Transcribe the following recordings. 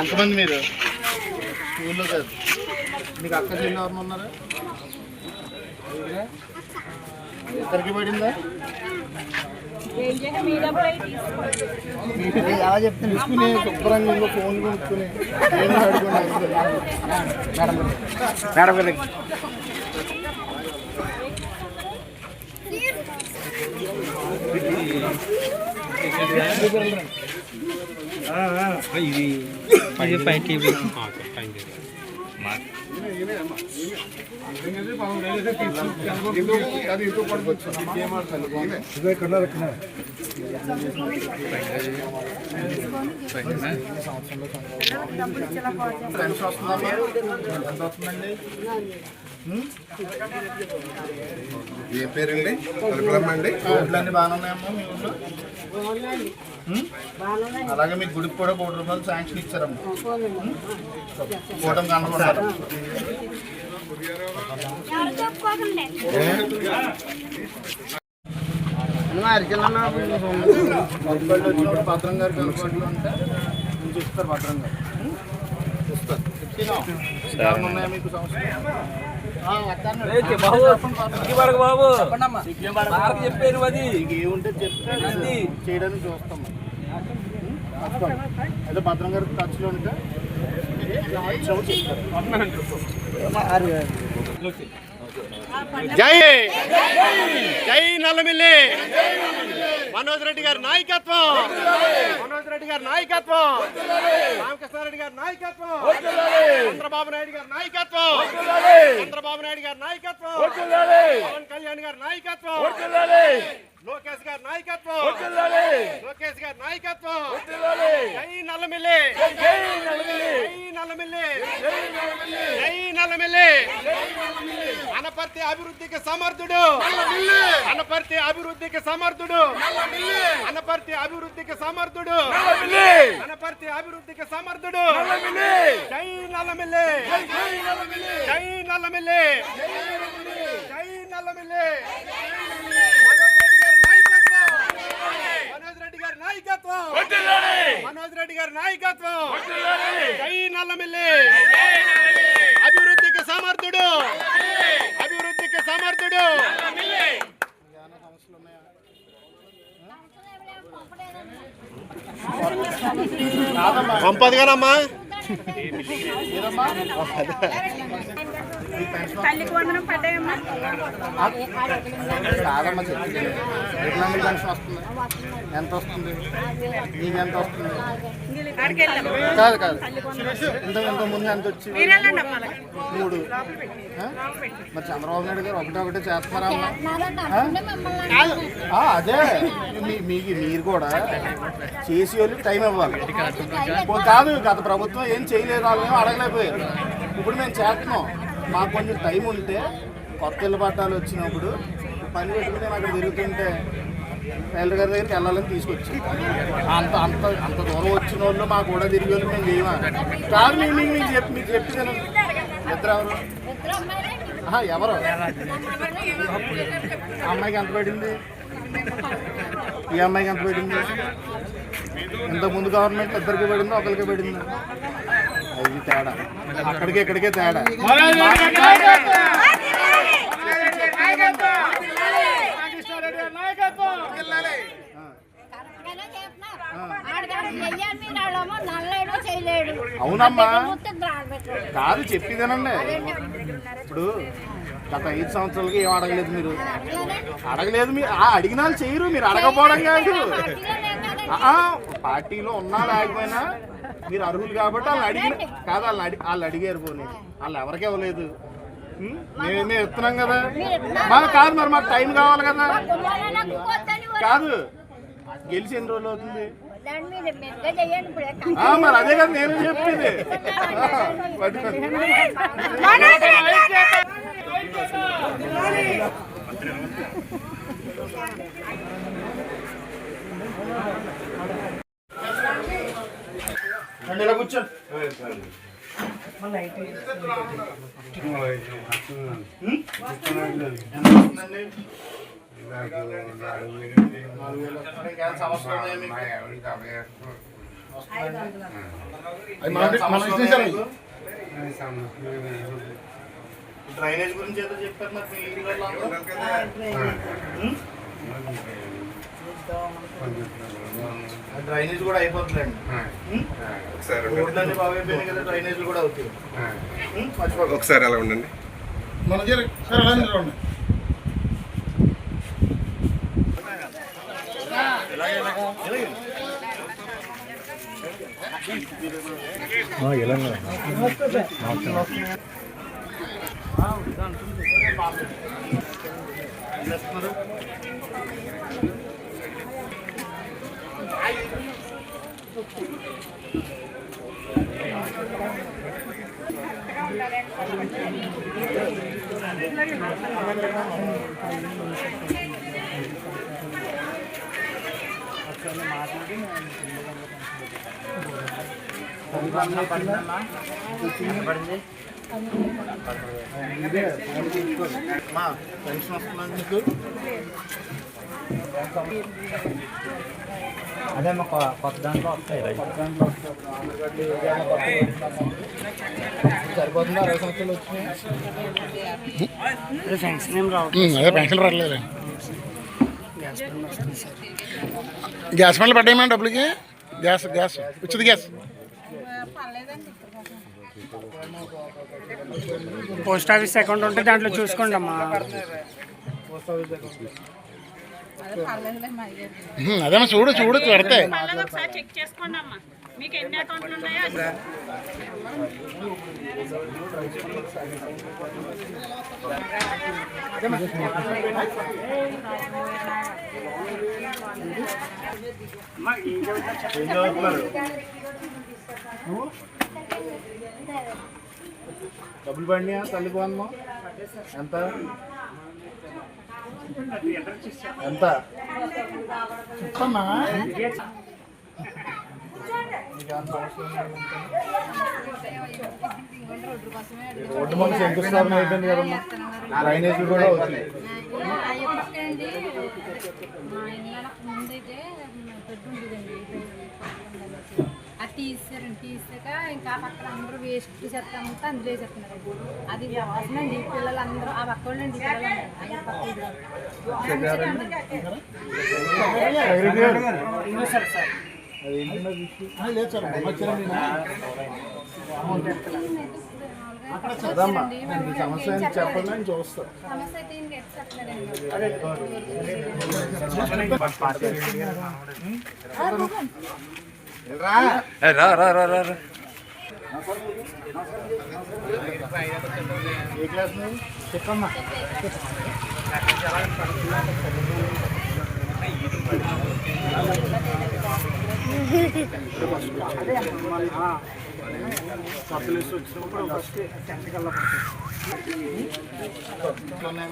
ఎంతమంది మీరు? స్కూల్లో కాదు. మీకు అక్క చెల్లి ఎవరు ఉన్నారా? ఇద్దరికి పడిందా? ఏం చేయాలి? మీ డబ్బులు అయితే తీసుకోండి. మీరు ఎలా చెప్తాను తీసుకుని శుభ్రంగా ఇంకో ఫోన్ కొనుక్కుని. మేడం గారు. ఇది ఇది పైకి అది ఏ పేరండి? కలకలమ్మండి రోడ్లన్నీ బాగానే ఉన్నాయమ్మా మీ ఊళ్ళో? అలాగే మీకు గుడికి కూడా కోటి రూపాయలు శాంక్షన్ ఇచ్చారమ్మా? కూటమి వచ్చినప్పుడు భద్రం గారికి అందుబాటులో ఉంటే చెప్తారు భద్రం గారు. ఏమైనా ఉన్నాయా మీకు సమస్యలు ఆ, వస్తాను. చెప్పండి, బాబు. చెప్పాను అది ఏముంటే చెప్తాను చేయడానికి చూస్తాం మరి. అయితే భద్రం గారు టచ్లో ఉంటే చెవు చెప్తారు జై జై నల్లమిల్లి మనోజ్ రెడ్డి గారి నాయకత్వం. మనోజ్ రెడ్డి గారి నాయకత్వం. రామకృష్ణారెడ్డి గారి నాయకత్వం. చంద్రబాబు నాయుడు గారి నాయకత్వం. చంద్రబాబు నాయుడు గారి నాయకత్వం. పవన్ కళ్యాణ్ గారి నాయకత్వం. లోకేష్ గారి నాయకత్వం. లోకేష్ గారి నాయకత్వం. జై నల్లమిల్లి జై నల్లమిల్లి జై నల్లమిల్లి అనపర్తి అభివృద్ధికి సమర్థుడు అనపర్తి అభివృద్ధికి సమర్థుడు అనపర్తి అభివృద్ధికి సమర్థుడు అనపర్తి అభివృద్ధికి సమర్థుడు జై నల్లమిల్లి జై నల్లమిల్లి జై నల్లమిల్లి మనోజ్ రెడ్డి గారి నాయకత్వం! మనోజ్ రెడ్డి గారి నాయకత్వం! జై నల్లమిల్లి! అభివృద్ధికి సమర్థుడు! అభివృద్ధికి సమర్థుడు! పంపదుగానమ్మా తల్లికి వందనం పడ్డాయమ్మా? కాదమ్మా చెప్పింది. ఎకనామిక్ పెన్షన్ వస్తుంది? ఎంత వస్తుంది? నీకు ఎంత వస్తుంది? కాదు కాదు. ఇంత ఇంత ముందు ఎంత వచ్చి. మూడు? మరి చంద్రబాబు నాయుడు గారు ఒకటే ఒకటే చేస్తున్నారా అదే. మీ- మీకు మీరు కూడా చేసి వాళ్ళకి టైం ఇవ్వాలి. కాదు గత ప్రభుత్వం ఏం చేయలేదు వాళ్ళు ఏం అడగలేకపోయారు. ఇప్పుడు మేము చేస్తున్నాం. మాకు కొంచెం టైం ఉంటే కొత్త ఇల్లు పట్టాలు వచ్చినప్పుడు పని పెట్టుకుంటే నాకు తిరుగుతుంటే టైలర్ గారి దగ్గరికి వెళ్ళాలని తీసుకొచ్చి. అంత అంత అంత దూరం వచ్చిన వాళ్ళు మాకు కూడా తిరిగి వాళ్ళు మేము చేయమా? కాదు మేము మీకు మీకు చెప్పి మీకు చెప్పింది ఇద్దరు ఎవరు ఆహా, ఎవరు? అమ్మాయికి ఎంత పడింది? ఈ అమ్మాయికి ఎంత పడింది? ఇంతకుముందు గవర్నమెంట్ ఇద్దరికి పడింది? ఒకరికి పడింది? అది తేడా. అక్కడికి ఇక్కడికే తేడా. అవునమ్మా. కాదు చెప్పిదేనండి. ఇప్పుడు గత ఐదు సంవత్సరాలకి ఏం అడగలేదు మీరు? అడగలేదు మీరు అడిగిన వాళ్ళు చేయరు మీరు అడగపోవడం కాదు. పార్టీలో ఉన్నా లేకపోయినా మీరు అర్హులు కాబట్టి వాళ్ళు అడిగిన కాదు వాళ్ళని అడి వాళ్ళు అడిగారు పోనీ. వాళ్ళు ఎవరికి ఇవ్వలేదు? మేము ఇస్తున్నాం కదా. మాకు కాదు మరి మాకు టైం కావాలి కదా. కాదు. గెలిచి ఎన్ని రోజులు అవుతుంది? మరి అదే కదా నేను చెప్పింది. పట్టుకోండి. రండి, ఇలా కూర్చోండి ఎంత వస్తుందండి? నాలుగు వేలు వస్తుంది. ఇంకేమైనా సమస్యలు ఉన్నాయా మీకు? అది మన మన ఇచ్చేసారు అవి. డ్రైనేజ్ గురించి ఏదో చెప్పారు మరి డ్రైనేజ్ కూడా అయిపోతుందండి? ఒకసారి రోడ్లన్నీ బాగా అయిపోయినాయి కదా డ్రైనేజ్ కూడా అవుతాయి? మర్చిపోకండి. ఒకసారి అలా ఉండండి. మన జరి సరే అలా చేస్తున్నారు? అమ్మా, పెన్షన్ వస్తుందండి మీకు అదే మా కొత్త దాంట్లో వస్తాయి సరిపోతుందా? అరవై సంవత్సరాలు వచ్చినాయి. ఉమ్, అదే పెన్షన్ పడలేదు గ్యాస్ బండ్లు పడ్డాయి డబ్బులకి? Gas gas. ఉచిత గ్యాస్. పోస్ట్ ఆఫీస్ అకౌంట్ ఉంటే దాంట్లో చూసుకోండి అమ్మా ఉమ్, అదేమ్మా చూడు చూడు పెడతాయి. మీకు ఎన్ని అకౌంట్లు ఉన్నాయో అది? డబ్బులు పడినాయా తల్లి బాగుందా ఎంత? ఎంత? చెప్పమ్మా రోడ్డు మన శంకుస్థాపన అయిపోయింది కదమ్మా డ్రైనేజ్ కూడా వచ్చినాయి ముందైతే తీసారండి తీసాక ఇంకా పక్కన అందరూ వేస్ట్ చెత్త అంతా అందులో వేసేస్తున్నారు. అది వాసన అండి పిల్లలందరూ ఆ పక్క వాళ్ళండి సమస్య చెప్పండి నేను చూస్తాను సమస్య అయితే ఏం रा रा रा रा एक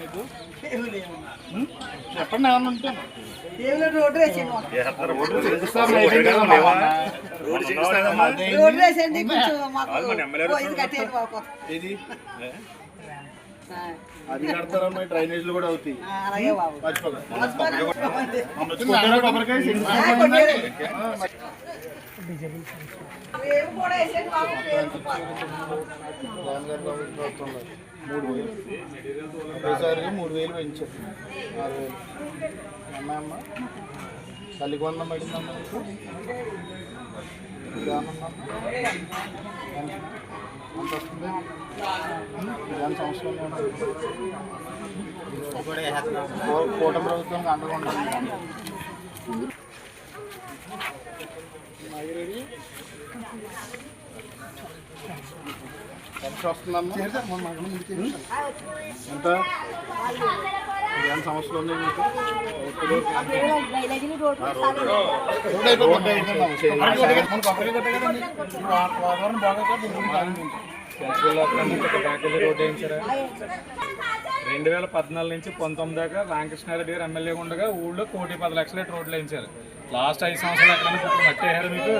మీకు? చెప్పండి ఏమన్నా ఉంటే రోడ్డు శంకుస్థాపన అయిపోయింది కదమ్మా. అదే ఇది అది కడతారమ్మా డ్రైనేజ్లు కూడా అవుతాయి మర్చిపోకండి. మూడు వేలు ఒకేసారి మూడు వేలు పెంచారు. ఆరు వేలు. అమ్మాయమ్మ తల్లికి వందం పడిందమ్మా ఎంత వస్తుంది ఇదేం సంవత్సరం కూటమి ప్రభుత్వం అండగా ఉండాలి. ఎంత వస్తుందమ్మా ఎంత ఇదేం సమస్యలు ఉన్నాయి మీకు రోడ్డు అయిపోయిందమ్మా. వాతావరణం బాగా రోడ్డు వేయించారా రెండు వేల పద్నాలుగు నుంచి పంతొమ్మిది దాకా రామకృష్ణారెడ్డి గారు ఎమ్మెల్యే ఉండగా ఊళ్ళో కోటి పది లక్షల రోడ్లు వేయించారు. లాస్ట్ ఐదు సంవత్సరాలు ఎక్కడ మట్టి మీకు